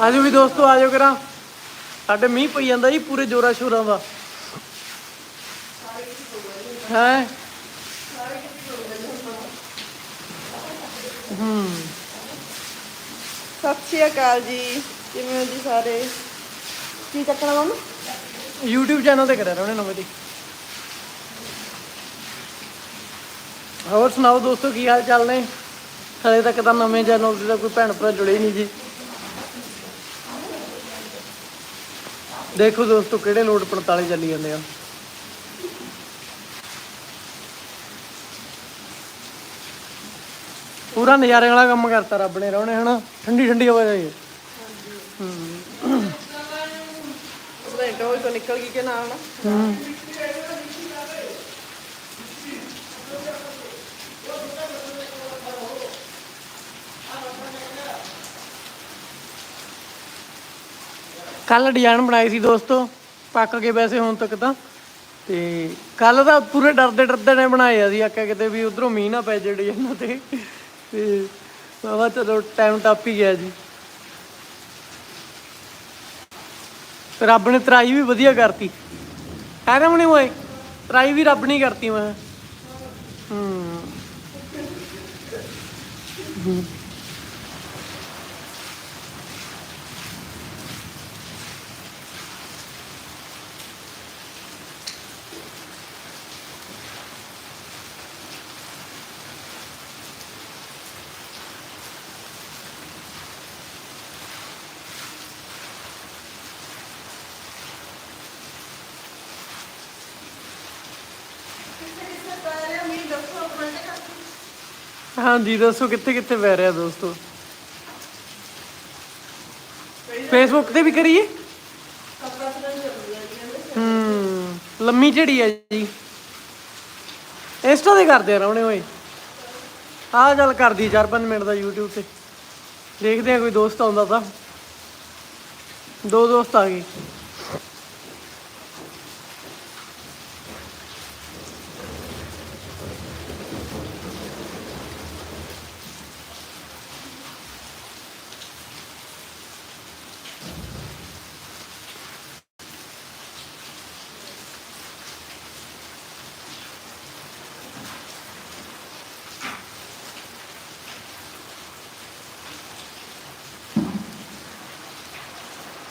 ਆਜੋ ਵੀ ਦੋਸਤੋ ਆਜੋ ਕਰਾਂ। ਸਾਡੇ ਮੀਂਹ ਪਈ ਜਾਂਦਾ ਜੀ ਪੂਰੇ ਜੋਰਾ ਸ਼ੋਰਾਂ ਦਾ। ਹੈ? ਹੂੰ। ਸਤਿ ਸ਼੍ਰੀ ਅਕਾਲ ਜੀ। ਕਿਵੇਂ ਹੋ ਜੀ ਸਾਰੇ? ਕੀ ਚੱਕਣਾ ਮਨ YouTube ਚੈਨਲ ਤੇ ਕਰਿਆ ਉਹਨੇ ਨਵੇਂ ਦੀ। ਹੋਰ ਸੁਣਾਓ ਦੋਸਤੋ ਕੀ ਹਾਲ ਚਾਲ ਨੇ? ਹਲੇ ਤੱਕ ਤਾਂ ਨਵੇਂ ਚੈਨਲ ਤੇ ਤਾਂ ਕੋਈ ਭੈਣ ਭਰਾ ਜੁੜੇ ਹੀ ਨਹੀਂ ਜੀ। ਦੇਖੋ ਦੋਸਤੋ ਕਿਹੜੇ ਲੋਡ 45 ਚੱਲੀ ਜਾਂਦੇ ਆ। ਪੂਰਾ ਨਜ਼ਾਰੇ ਵਾਲਾ ਕੰਮ ਕਰਤਾ ਰੱਬ ਨੇ ਰੋਣੇ ਹਨਾ? ਠੰਡੀ ਠੰਡੀ ਹਵਾ ਜਾਈ। ਉਹਦਾ ਇੰਟਰਵਿਊ ਤੋਂ ਨਿਕਲ ਗਈ ਕਿ ਨਾ ਆਣਾ ਹੂੰ। ਕੱਲ ਡਿਜ਼ਾਈਨ ਬਣਾਏ ਸੀ ਦੋਸਤੋ, ਪੱਕ ਗਏ ਵੈਸੇ ਹੁਣ ਤੱਕ ਤਾਂ। ਤੇ ਕੱਲ ਤਾਂ ਪੂਰੇ ਡਰਦੇ ਡਰਦੇ ਨੇ ਬਣਾਏ ਆ ਸੀ ਆਖਿਆ ਕਿਤੇ ਵੀ ਉਧਰੋਂ ਮੀਂਹ ਨਾ ਪੈ ਜੇ ਡਿਜ਼ਾਈਨਾਂ ਤੇ। ਤੇ ਬਾਬਾ ਚਲੋ ਟਾਈਮ ਟੱਪ ਹੀ ਗਿਆ ਜੀ। ਰੱਬ ਨੇ ਤਰਾਈ ਵੀ ਵਧੀਆ ਕਰਤੀ। ਹੈ ਨਾ ਮਣੀ ਓਏ ਤਰਾਈ ਵੀ ਰੱਬ ਨੇ ਕਰਤੀ ਮੈਂ। ਹੂੰ। ਹਾਂਜੀ, ਦੱਸੋ ਕਿੱਥੇ ਕਿੱਥੇ ਪੈ ਰਿਹਾ ਦੋਸਤੋ? ਫੇਸਬੁੱਕ ਤੇ ਵੀ ਕਰੀਏ? ਹੂੰ, ਲੰਮੀ ਝੜੀ ਹੈ ਜੀ। ਇੰਸਟਾ ਤੇ ਕਰਦੇ ਆ ਰਹੁਣੇ ਓਏ। ਆਹ ਚੱਲ ਕਰਦੀ 4-5 ਮਿੰਟ ਦਾ YouTube ਤੇ। ਦੇਖਦੇ ਆ ਕੋਈ ਦੋਸਤ ਆਉਂਦਾ ਤਾਂ। ਦੋ ਦੋਸਤ ਆ ਗਏ।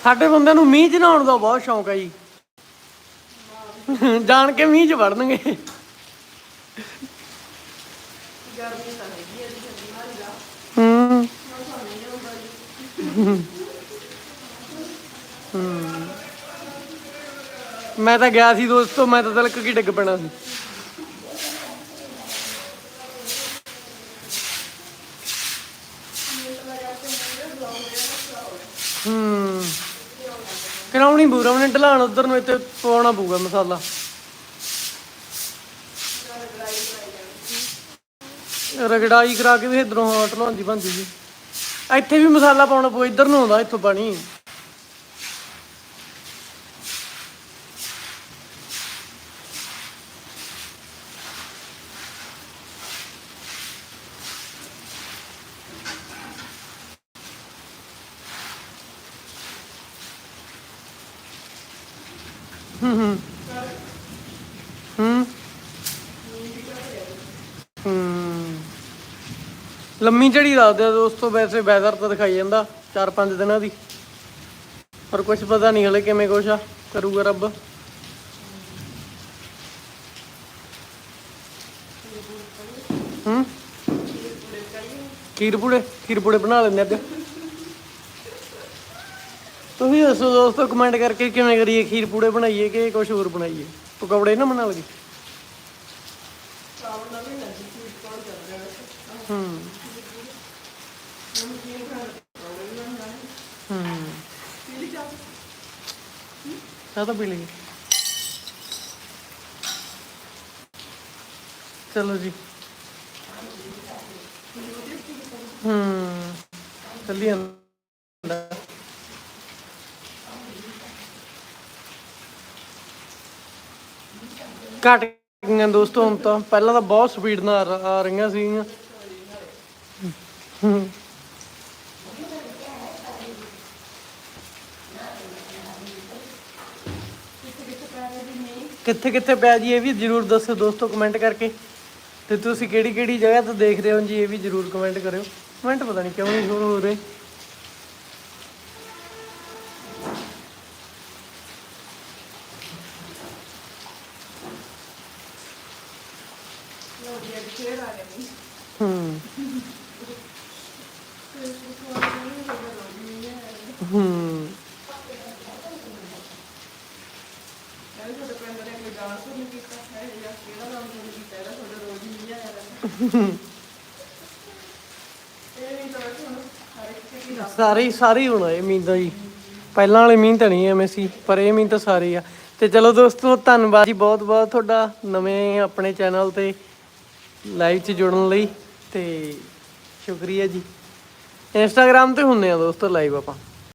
ਸਾਡੇ ਬੰਦਿਆਂ ਨੂੰ ਮੀਂਹ ਚ ਨਹਾਉਣ ਦਾ ਬਹੁਤ ਸ਼ੌਂਕ ਹੈ ਜੀ। ਜਾਣ ਕੇ ਮੀਂਹ ਚ ਵੜਨਗੇ। ਗਰਮੀ ਤਾਂ ਹੂੰ। ਮੈਂ ਤਾਂ ਗਿਆ ਸੀ ਦੋਸਤੋ, ਮੈਂ ਤਾਂ ਤਲਕ ਕੀ ਡਿੱਗ ਪੈਣਾ ਸੀ। ਹੂੰ। ਕਰਾਉਣੀ ਬੂਰਾ ਉਹਨੇ ਢਲਾਣ ਉਧਰ ਨੂੰ ਇੱਥੇ ਪਵਾਉਣਾ ਪਊਗਾ ਮਸਾਲਾ। ਰਗੜਾਈ ਕਰਾ ਕੇ ਵੀ ਇਧਰੋਂ ਹਾਂ ਢਲਾਉਂਦੀ ਬੰਦੀ ਜੀ ਇੱਥੇ ਵੀ ਮਸਾਲਾ ਪਾਉਣਾ ਪਊ, ਇੱਧਰ ਨੂੰ ਆਉਂਦਾ, ਇੱਥੋਂ ਪਾਣੀ। ਹੂੰ ਹੂੰ। ਹੂੰ ਹੂੰ ਲੰਮੀ ਝੜੀ ਦੱਸਦੇ ਆ ਦੋਸਤੋ, ਵੈਸੇ ਵੈਦਰ ਤਾਂ ਦਿਖਾਈ ਜਾਂਦਾ 4-5 ਦਿਨਾਂ ਦੀ। ਪਰ ਕੁਝ ਪਤਾ ਨਹੀਂ ਹਲੇ ਕਿਵੇਂ ਕੁਛ ਆ, ਕਰੂਗਾ ਰੱਬ। ਹੂੰ। ਖੀਰ ਪੂੜੇ ਖੀਰ ਪੂੜੇ ਬਣਾ ਲੈਂਦੇ ਅੱਜ ਤੁਸੀਂ ਦੱਸੋ ਦੋਸਤੋ ਕਮੈਂਟ ਕਰਕੇ ਕਿਵੇਂ ਕਰੀਏ? ਖੀਰ ਪੂੜੇ ਬਣਾਈਏ ਕਿ ਕੁਝ ਹੋਰ ਬਣਾਈਏ? ਪਕੌੜੇ ਨਾ ਬਣਾ ਹੂੰ। ਹੂੰ। ਪੀਲੀ ਚਾਹ ਤਾਂ ਪੀ ਲਈਏ ਚਲੋ ਜੀ। ਹੂੰ। ਚੱਲੀ ਜਾਂਦਾ। ਘਟ ਗਈਆਂ ਦੋਸਤੋ, ਹੁਣ ਤਾਂ ਪਹਿਲਾਂ ਤਾਂ ਬਹੁਤ ਸਪੀਡ ਨਾਲ ਆ- ਆ ਰਹੀਆਂ ਸੀਗੀਆਂ। ਹੂੰ। ਕਿੱਥੇ ਕਿੱਥੇ ਪਿਆ ਜੀ ਇਹ ਵੀ ਜਰੂਰ ਦੱਸੋ ਦੋਸਤੋ ਕਮੈਂਟ ਕਰਕੇ। ਤੇ ਤੁਸੀਂ ਕਿਹੜੀ ਕਿਹੜੀ ਜਗ੍ਹਾ ਤੋਂ ਦੇਖਦੇ ਹੋ ਜੀ, ਇਹ ਵੀ ਜਰੂਰ ਕਮੈਂਟ ਕਰਿਓ। ਕਮੈਂਟ ਪਤਾ ਨਹੀਂ ਕਿਉਂ ਨਹੀਂ ਸ਼ੁਰੂ ਹੋ ਰਹੇ। ਤਾਂ ਵੈਸੇ ਹੁਣ ਹਰ ਇੱਕ ਚੀਜ਼ ਦਾ ਸਾਰੇ ਸਾਰੇ ਹੋਣਾ ਇਹ ਮੀਂਹ ਦਾ ਜੀ। ਪਹਿਲਾਂ ਵਾਲੇ ਮੀਂਹ ਤਾਂ ਨਹੀਂ ਐਵੇਂ ਸੀ, ਪਰ ਇਹ ਮੀਂਹ ਤਾਂ ਸਾਰੇ ਆ। ਤੇ ਚਲੋ ਦੋਸਤੋ, ਧੰਨਵਾਦ ਜੀ ਬਹੁਤ ਬਹੁਤ ਤੁਹਾਡਾ ਨਵੇਂ ਆਪਣੇ ਚੈਨਲ ਤੇ। ਲਾਈਵ 'ਚ ਜੁੜਨ ਲਈ ਤੇ ਸ਼ੁਕਰੀਆ ਜੀ। ਇੰਸਟਾਗ੍ਰam ਤੇ ਹੁੰਨੇ ਆ ਦੋਸਤੋ ਲਾਈਵ ਆਪਾਂ।